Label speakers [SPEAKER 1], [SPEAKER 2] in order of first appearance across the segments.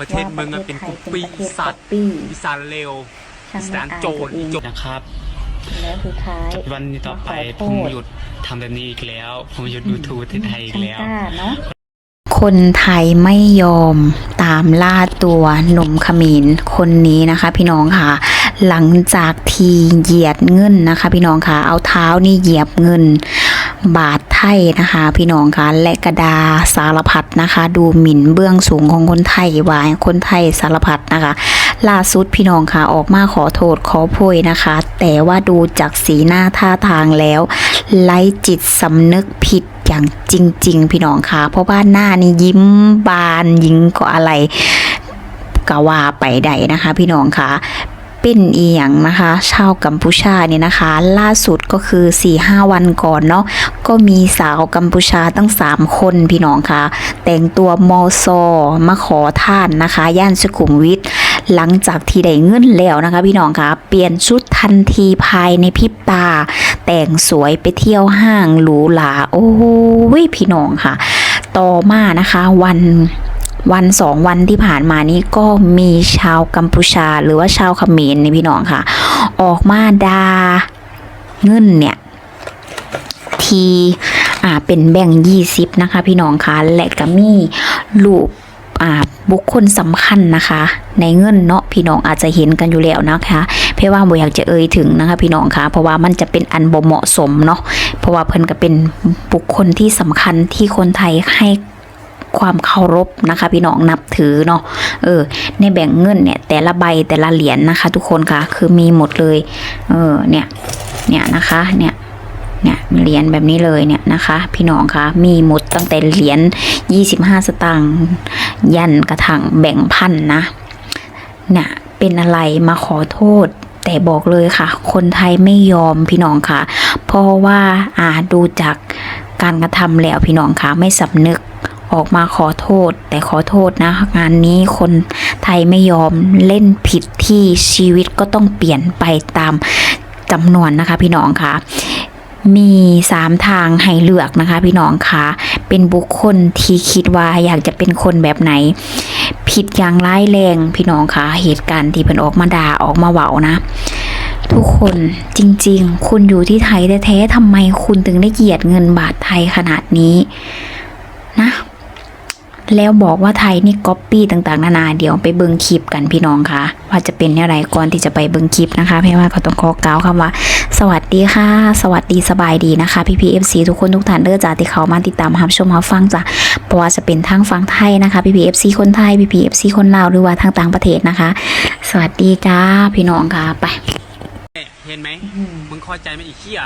[SPEAKER 1] ประเทศมึงอะเป็นกุปปี้
[SPEAKER 2] ว่าประเทศไทย
[SPEAKER 1] สัตว์
[SPEAKER 2] เป็นประเทศ
[SPEAKER 1] อีสานเลว
[SPEAKER 2] ช่าง
[SPEAKER 1] อี
[SPEAKER 2] ไม่
[SPEAKER 1] สาน
[SPEAKER 2] อาย
[SPEAKER 1] โจ
[SPEAKER 2] ตัว
[SPEAKER 1] ร
[SPEAKER 2] เอง
[SPEAKER 1] โจร
[SPEAKER 3] นะครับ
[SPEAKER 2] แล้วสุดท้าย
[SPEAKER 3] วันนี้ต่อไป
[SPEAKER 2] มาข
[SPEAKER 3] ผ
[SPEAKER 2] อ
[SPEAKER 3] ม
[SPEAKER 2] โทษ
[SPEAKER 3] หยุดทำแบบนี้อีกแล้ว ผมหยุดดูทูประเทศไทยอีก
[SPEAKER 2] ช่าง
[SPEAKER 3] แล้ว
[SPEAKER 2] กล้าเนาะ
[SPEAKER 4] คนไทยไม่ยอมตามล่าตัวหนุ่มเขมรคนนี้นะคะ พี่น้องค่ะ หลังจากทีเหยียดเงินนะคะ พี่น้องค่ะ เอาเท้านี่เหยียบเงิน บาทไทยนะคะ พี่น้องคะและกระดาสารพัดนะคะ ดูหมิ่นเบื้องสูงของคนไทยวายคนไทยสารพัดนะคะล่าสุดพี่น้องค่ะออกมาขอโทษขอโพยนะคะ แต่ว่าดูจากสีหน้าท่าทางแล้วไร้จิตสำนึกผิดอย่างจริง ๆ พี่น้องค่ะเพราะว่าหน้านี่ยิ้มบานยิงก็อะไรก็ว่าไปใดนะคะ พี่น้องค่ะ เป็นอีหยังนะคะ ชาวกัมพูชาเนี่ยนะคะ ล่าสุดก็คือ4ีหวันก่อนเนาะก็มีสาวกัมพูชาตั้ง 3 คนพี่น้องค่ะ แต่งตัวมอซอมาขอท่านนะคะ ย่านสุขุมวิทหลังจากที่ได้เงินแล้วนะคะ พี่น้องค่ะเปลี่ยนชุดทันทีภายในพริบตา แต่งสวยไปเที่ยวห้างหรูหราโอ้ยพี่น้องค่ะ ต่อมานะคะวัน วันสองวันที่ผ่านมานี้ก็มีชาวกัมพูชาหรือว่าชาวเขมรนี่พี่น้องค่ะ ออกมาดาเงินเนี่ย ทีอ่าเป็นแบ่งยี่สิบนะคะ พี่น้องคะและก็มีรูปอ่าบุคคลสำคัญนะคะ ในเงินเนาะพี่น้องอาจจะเห็นกันอยู่แล้วนะคะเพราะว่าบ่อยากจะเอ่ยถึงนะคะ พี่น้องคะเพราะว่ามันจะเป็นอันบ่เหมาะสมเนาะเพราะว่าเพิ่นก็เป็นบุคคลที่สำคัญที่คนไทยให้ ความเคารพนะคะ พี่น้องนับถือเนาะเออ ในแบ่งเงินเนี่ย แต่ละใบแต่ละเหรียญนะคะ ทุกคนค่ะ คือมีหมดเลย เออเนี่ย เนี่ยนะคะเนี่ยเนี่ยเหรียญแบบนี้เลยเนี่ยนะคะ พี่น้องคะมีหมดตั้งแต่เหรียญ25 สตางค์ยันกระถังแบ่งพันนะเนี่ยเป็นอะไรมาขอโทษ แต่บอกเลยค่ะ คนไทยไม่ยอมพี่น้องค่ะ เพราะว่าอ่าดูจากการกระทำแล้วพี่น้องค่ะไม่สำนึก ออกมาขอโทษ แต่ขอโทษนะ งานนี้คนไทยไม่ยอมเล่นผิดที่ชีวิตก็ต้องเปลี่ยนไปตามจำนวนนะคะพี่น้องค่ะมีสามทางให้เลือกนะคะ พี่น้องคะเป็นบุคคลที่คิดว่าอยากจะเป็นคนแบบไหน ผิดอย่างร้ายแรงพี่น้องคะเหตุการณ์ที่เพิ่นออกมาด่าออกมาเว้านะ ทุกคนจริงๆ คุณอยู่ที่ไทยแท้ๆทำไมคุณถึงได้เหยียดเงินบาทไทยขนาดนี้นะ แล้วบอกว่าไทยนี่ก๊อปปี้ต่างๆ นานาเดี๋ยวไปเบิงคลิปกันพี่น้องคะว่าจะเป็นอะไรก่อนที่จะไปเบิงคลิปนะคะพราะว่าก็ต้องขอกล่าวคำว่า สวัสดีค่ะ สวัสดีสบายดีนะคะพี่พีเอฟซีทุกคนทุกท่านเด้อจ้าที่เขามาติดตามรับชมรับฟังจ้ะเพราะว่าจะเป็นทั้งฝั่งไทยนะคะพี่พีเอฟซีคนไทยพี่พีเอฟซีคนลาวหรือว่าทางต่างประเทศนะคะ สวัสดีจ้าพี่น้องค่ะไป
[SPEAKER 1] เห็นไหม
[SPEAKER 2] มึ
[SPEAKER 1] งเข้าใจไหมอีเขี้ย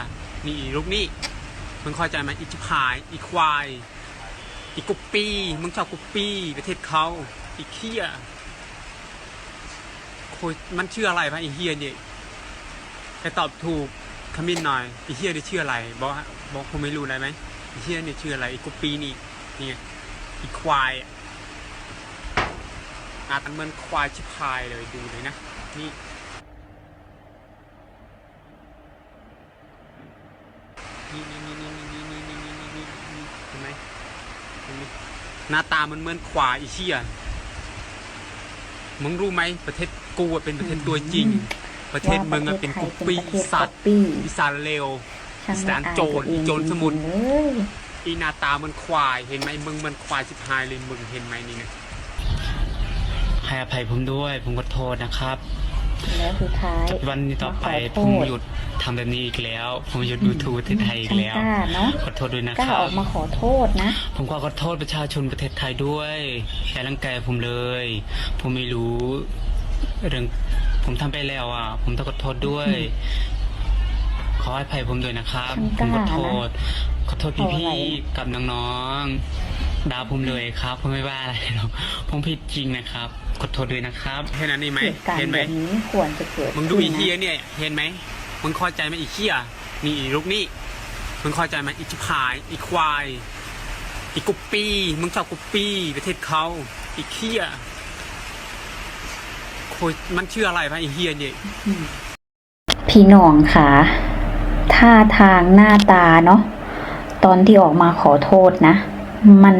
[SPEAKER 1] นี่อีลูกนี่มึงเข้าใจไหมอีจิพายอีควาย อีกุปปี้มึงชอบกุปปี้ประเทศเขาอีเขี้ยโคยมันชื่ออะไรพะอีเฮียเนี่ยไปตอบถูกคอมเมินต์หน่อยอีเฮียนี่ชื่ออะไรบอกบอกคุณไม่รู้อะไรไหมอีเฮียนี่ชื่ออะไรอีกุปปี้นี่นี่อีควายอะอาจเหมือนควายชิพายเลยดูเลยนะนี่ หน้าตามันเหมือนขวาอีเชี่ยมึงรู้ไหมประเทศกูอะเป็นประเทศตัวจริง ประเทศมึงอะเป็นกุปปี้สัตว์
[SPEAKER 2] ปี้
[SPEAKER 1] อีสานเลว
[SPEAKER 2] ช่างไม่อาย
[SPEAKER 1] โจร
[SPEAKER 2] อง
[SPEAKER 1] โจรสมุน
[SPEAKER 2] เลย
[SPEAKER 1] อีหน้าตามันควายเห็นไหมมึงมันควายสิบหายเลยมึงเห็นไหมนี่นะ
[SPEAKER 3] ให้อภัยผมด้วย ผมขอโทษนะครับ
[SPEAKER 2] แล้วสุดท้าย
[SPEAKER 3] วันนี้ต่อไป
[SPEAKER 2] มาขอโท
[SPEAKER 3] ผม
[SPEAKER 2] ษ
[SPEAKER 3] หยุดทำแบบนี้อีกแล้ว ผมหยุดดูทูประเทศไทยอีกแล้ว
[SPEAKER 2] ช่างกล้าเนาะ
[SPEAKER 3] ขอโทษด้วยนะ
[SPEAKER 2] กล้า
[SPEAKER 3] ครั
[SPEAKER 2] อบอกมาขอโทษนะ
[SPEAKER 3] ผมขอขอโทษประชาชนประเทศไทยด้วยอย่ารังแกผมเลย ผมไม่รู้เรื่องผมทำไปแล้วอะ ผมต้องขอโทษด้วย ขอให้ภัยผมด้วยนะครับ
[SPEAKER 2] ช่าง
[SPEAKER 3] ผม
[SPEAKER 2] ก
[SPEAKER 3] ขอ
[SPEAKER 2] ล้านะ
[SPEAKER 3] โทษ ขอโทษ
[SPEAKER 2] เอาอะไร
[SPEAKER 3] พี่ๆกับน้องๆด่าผมเลยครับ ผมไม่ว่าอะไรหรอกผมผิดจริงนะครับ ขอโทษด้วยนะครับ
[SPEAKER 1] เห็นอันนี้ไหม
[SPEAKER 2] เหตุการ
[SPEAKER 1] เห็น
[SPEAKER 2] ณ์
[SPEAKER 1] ไหม
[SPEAKER 2] แบบนี้ควรจะเกิด
[SPEAKER 1] มึงดู
[SPEAKER 2] ขึ้น
[SPEAKER 1] อีเฮีย
[SPEAKER 2] นะ
[SPEAKER 1] เนี่ย เห็นไหมมึงเข้าใจไหมอีเขี้ยนี่อีลูกนี่มึงเข้าใจไหมอีจิพายอีควายอีกุปปี้มึงชอบกุปปี้ประเทศเขาอีเขี้ยโคยมันชื่ออะไรพะอีเฮียเนี่ย
[SPEAKER 4] พี่น้องค่ะ ท่าทางหน้าตาเนาะตอนที่ออกมาขอโทษนะ มัน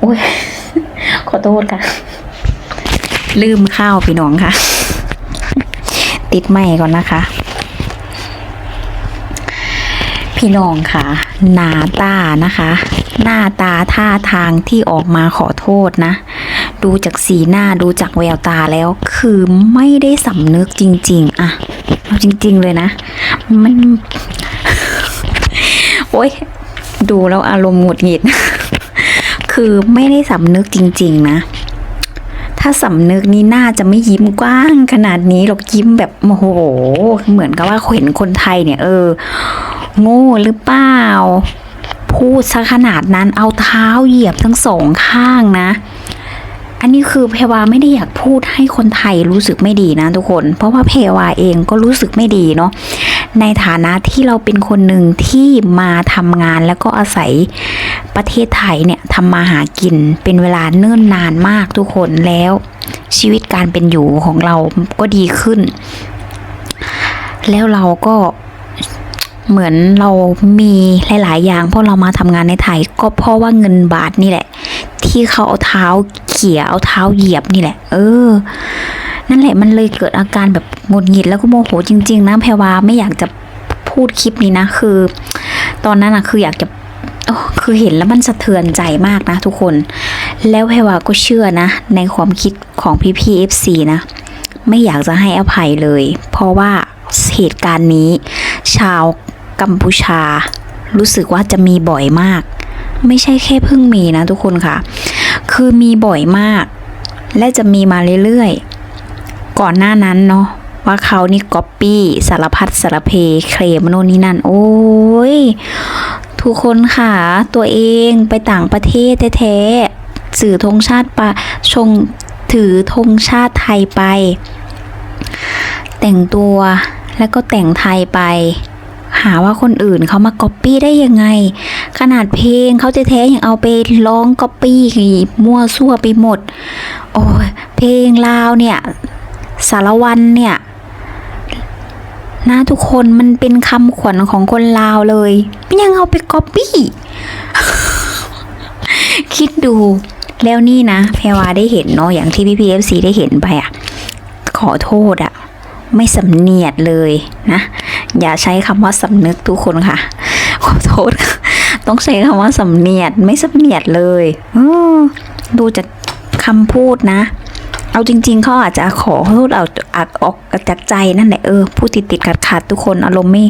[SPEAKER 4] โอ้ยขอโทษค่ะ ลืมข้าวพี่น้องค่ะ ติดไม้ก่อนนะคะ พี่น้องค่ะ หน้าตานะคะ หน้าตาท่าทางที่ออกมาขอโทษนะ ดูจากสีหน้าดูจากแววตาแล้ว คือไม่ได้สำนึกจริง ๆอะเอาจริง ๆ เลยนะ มัน โอ๊ย ดูแล้วอารมณ์หงุดหงิด คือไม่ได้สำนึกจริง ๆ นะ ถ้าสำนึกนี่น่าจะไม่ยิ้มกว้างขนาดนี้หรอกยิ้มแบบโอ้โห เหมือนกับว่าเห็นคนไทยเนี่ย เออ โง่หรือเปล่าพูดซะขนาดนั้นเอาเท้าเหยียบทั้งสองข้างนะ อันนี้คือเพรวาไม่ได้อยากพูดให้คนไทยรู้สึกไม่ดีนะทุกคน เพราะว่าเพรวาเองก็รู้สึกไม่ดีเนาะในฐานะที่เราเป็นคนหนึ่งที่มาทำงานแล้วก็อาศัยประเทศไทยเนี่ยทำมาหากินเป็นเวลาเนิ่นนานมากทุกคนแล้ว ชีวิตการเป็นอยู่ของเราก็ดีขึ้น แล้วเราก็เหมือนเรามีหลาย ๆ อย่างเพราะเรามาทำงานในไทย ก็เพราะว่าเงินบาทนี่แหละ ที่เขาเอาเท้าเขี่ยเอาเท้าเหยียบนี่แหละ เออ นั่นแหละมันเลยเกิดอาการแบบหงุดหงิดแล้วก็โมโหจริง ๆ นะแพรวาไม่อยากจะพูดคลิปนี้นะ คือ ตอนนั้นอะคืออยากจะโอ้คือเห็นแล้วมันสะเทือนใจมากนะทุกคน แล้วแพรวาก็เชื่อนะ ในความคิดของพี่พีเอฟซีนะ ไม่อยากจะให้อภัยเลย เพราะว่าเหตุการณ์นี้ ชาวกัมพูชา รู้สึกว่าจะมีบ่อยมาก ไม่ใช่แค่เพิ่งมีนะทุกคนค่ะ คือมีบ่อยมาก และจะมีมาเรื่อยๆ ก่อนหน้านั้นเนาะว่าเขานี่ก๊อปปี้สารพัดสารเพเคลมโน่นนี่นั่น โอ้ย ทุกคนค่ะ ตัวเองไปต่างประเทศแท้ๆสื่อธงชาติปะชงถือธงชาติไทยไป แต่งตัวแล้วก็แต่งไทยไป หาว่าคนอื่นเขามาก๊อปปี้ได้ยังไง ขนาดเพลงเขาจะแท้ยังเอาไปร้องก๊อปปี้มั่วซั่วไปหมด โอ้ยเพลงลาวเนี่ย สารวันเนี่ยนะทุกคนมันเป็นคำขวัญของคนลาวเลยยังเอาไปก๊อปปี้ คิดดูแล้วนี่นะแพรวาได้เห็นเนาะอย่างที่พี่พีเอฟซีได้เห็นไปอะขอโทษอะไม่สำเนียดเลยนะ อย่าใช้คำว่าสำนึกทุกคนค่ะ ขอโทษ ต้องใช้คำว่าสำเนียดไม่สำเนียดเลยอดูจากคำพูดนะเอาจริงๆเขาอาจจะขอโทษเอาอัดออกจากใจนั่นแหละเออพูดติดติดขัดขัดทุกคนอารมณ์ไม่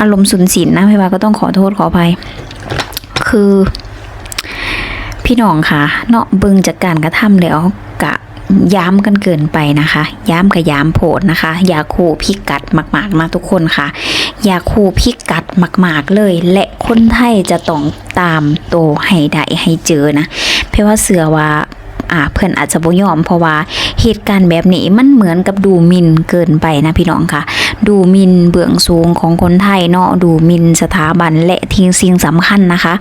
[SPEAKER 4] อารมณ์สุนสินนะพี่ว่าก็ต้องขอโทษขออภัย คือ พี่น้องค่ะ เนาะเบิ่งจากการกระทำแล้ว ย้ำกันเกินไปนะคะ ย้ำกับย้ำโผดนะคะอย่าคู่พิกัดมากๆนะทุกคนค่ะอย่าคู่พิกัดมาก ๆเลย และคนไทยจะต้องตามโตให้ได้ให้เจอนะ เพราะว่าเสือว่าอ่าเพื่อนอาจจะบ่ยอมเพราะว่าเหตุการณ์แบบนี้มันเหมือนกับดูมินเกินไปนะพี่น้องค่ะ ดูมินเบื้องสูงของคนไทยเนาะดูมินสถาบันและทิ้งสิ่งสำคัญนะคะ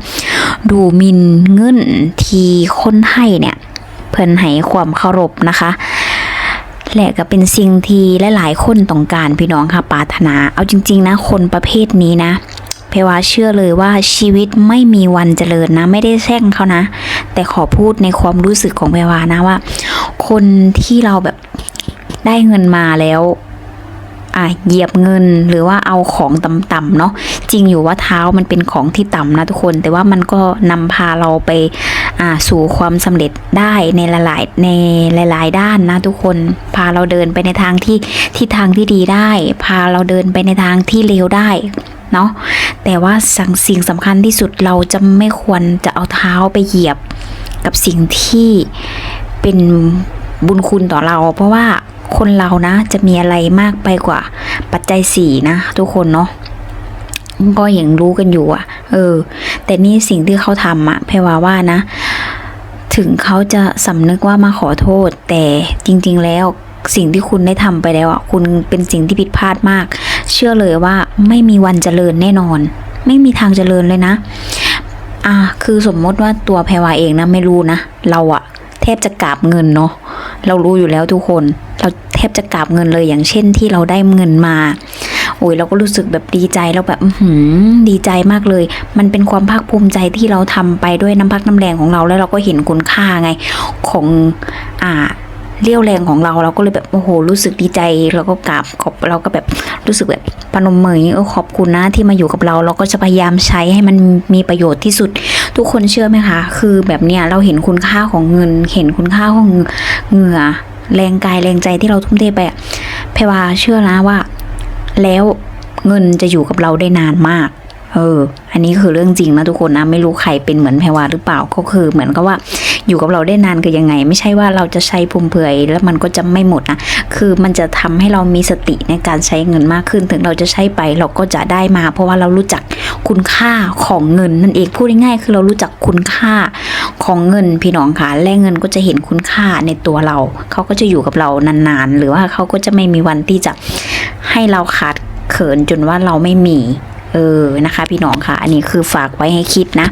[SPEAKER 4] ดูมินเงินที่คนไทยเนี่ย เพื่อนให้ความเคารพนะคะและก็เป็นสิ่งที่หลาย ๆ คนต้องการพี่น้องค่ะปรารถนา เอาจริง ๆ นะ คนประเภทนี้นะ เพรว่าเชื่อเลยว่าชีวิตไม่มีวันเจริญนะ ไม่ได้แช่งเขานะ แต่ขอพูดในความรู้สึกของเพรวานะว่า คนที่เราแบบได้เงินมาแล้วอะเหยียบเงินหรือว่าเอาของต่ำๆเนาะจริงอยู่ว่าเท้ามันเป็นของที่ต่ำนะทุกคน แต่ว่ามันก็นำพาเราไป สู่ความสำเร็จได้ในหลายๆในหลาย ๆ ด้านนะทุกคนพาเราเดินไปในทางที่ที่ทางที่ดีได้ พาเราเดินไปในทางที่เลวได้เนาะแต่ว่าสั่งสิ่งสำคัญที่สุดเราจะไม่ควรจะเอาเท้าไปเหยียบกับสิ่งที่เป็นบุญคุณต่อเรา เพราะว่าคนเรานะจะมีอะไรมากไปกว่าปัจจัยสี่นะทุกคนเนาะก็อย่างรู้กันอยู่อะเออ แต่นี่สิ่งที่เขาทำอะแพรว่าว่านะ ถึงเขาจะสำนึกว่ามาขอโทษ แต่จริง ๆ แล้วสิ่งที่คุณได้ทำไปแล้วอะคุณเป็นสิ่งที่ผิดพลาดมาก เชื่อเลยว่าไม่มีวันเจริญแน่นอน ไม่มีทางเจริญเลยนะ อ่าคือสมมติว่าตัวแพรวาเองนะไม่รู้นะเราอะแทบจะกราบเงินเนาะเรารู้อยู่แล้วทุกคน เราแทบจะกราบเงินเลยอย่างเช่นที่เราได้เงินมา โอ้ยเราก็รู้สึกแบบดีใจแล้วแบบหือดีใจมากเลย มันเป็นความภาคภูมิใจที่เราทำไปด้วยน้ำพักน้ำแรงของเราแล้วเราก็เห็นคุณค่าไงของอ่าเรี่ยวแรงของเราเราก็เลยแบบโอ้โหรู้สึกดีใจแล้วก็กราบขอบเราก็แบบรู้สึกแบบปนมมืออย่างนี้ขอบคุณนะที่มาอยู่กับเรา เราก็จะพยายามใช้ให้มันมีประโยชน์ที่สุด ทุกคนเชื่อไหมคะ คือแบบเนี้ยเราเห็นคุณค่าของเงิน เห็นคุณค่าของเหงื่อ แรงกายแรงใจที่เราทุ่มเทไปอะแพรว่าเชื่อนะว่า แล้วเงินจะอยู่กับเราได้นานมาก เออ อันนี้คือเรื่องจริงนะทุกคนนะไม่รู้ใครเป็นเหมือนแพรวาหรือเปล่าก็คือเหมือนกับว่าอยู่กับเราได้นานคือยังไง ไม่ใช่ว่าเราจะใช้พุ่มเปื่อยแล้วมันก็จะไม่หมดนะคือมันจะทำให้เรามีสติในการใช้เงินมากขึ้น ถึงเราจะใช้ไปเราก็จะได้มา เพราะว่าเรารู้จักคุณค่าของเงินนั่นเองพูดง่ายๆคือเรารู้จักคุณค่าของเงินพี่น้องค่ะและเงินก็จะเห็นคุณค่าในตัวเรา เขาก็จะอยู่กับเรานานๆ หรือว่าเขาก็จะไม่มีวันที่จะให้เราขาดเขินจนว่าเราไม่มี เออนะคะ พี่น้องค่ะ อันนี้คือฝากไว้ให้คิดนะ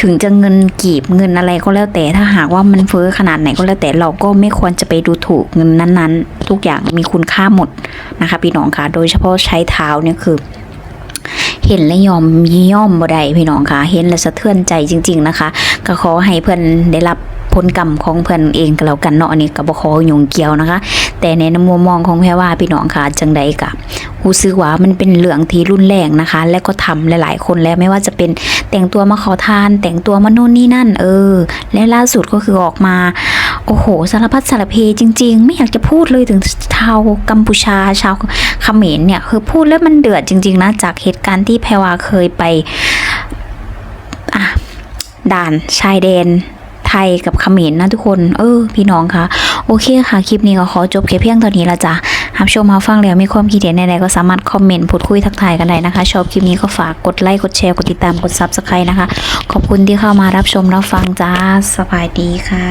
[SPEAKER 4] ถึงจะเงินกีบเงินอะไรก็แล้วแต่ถ้าหากว่ามันเฟ้อขนาดไหนก็แล้วแต่เราก็ไม่ควรจะไปดูถูกเงินนั้นๆ ทุกอย่างมีคุณค่าหมดนะคะ พี่น้องค่ะ โดยเฉพาะใช้เท้าเนี่ยคือเห็นและยอมย่อมบ่ได้พี่น้องค่ะ เห็นและสะเทือนใจจริง ๆนะคะ ก็ขอให้เพื่อนได้รับ ผลกรรมของเพื่อนเองก็แล้วกันเนาะอันนี้ก็บ่ขอยุ่งเกี่ยวนะคะ แต่ในมุมมองของแพรว่าพี่น้องค่ะจังใดกะรู้สึกว่ามันเป็นเรื่องที่รุนแรงนะคะ และก็ทำหลาย ๆ คนแล้วไม่ว่าจะเป็นแต่งตัวมาขอทาน แต่งตัวมาโน่นนี่นั่น เออ และล่าสุดก็คือออกมา โอ้โหสารพัดสารเพจริง ๆ ไม่อยากจะพูดเลยถึงชาวกัมพูชาชาวเขมรเนี่ยคือพูดแล้วมันเดือดจริง ๆ นะ จากเหตุการณ์ที่แพรวาเคยไปอะด่านชายแดน ไทยกับเขมรนนะทุกคน เออ พี่น้องคะโอเคค่ะ คลิปนี้ก็ขอจบแค่เพียงเท่านี้ละจ้ะรักชมมาฟังแล้วมีความคิดเห็นใดๆก็สามารถคอมเมนต์พูดคุยทักทายกันได้นะคะ ชอบคลิปนี้ก็ฝากกดไลค์กดแชร์กดติดตามกดซับสไครต์นะคะ ขอบคุณที่เข้ามารับชมรับฟังจ้าสบายดีค่ะ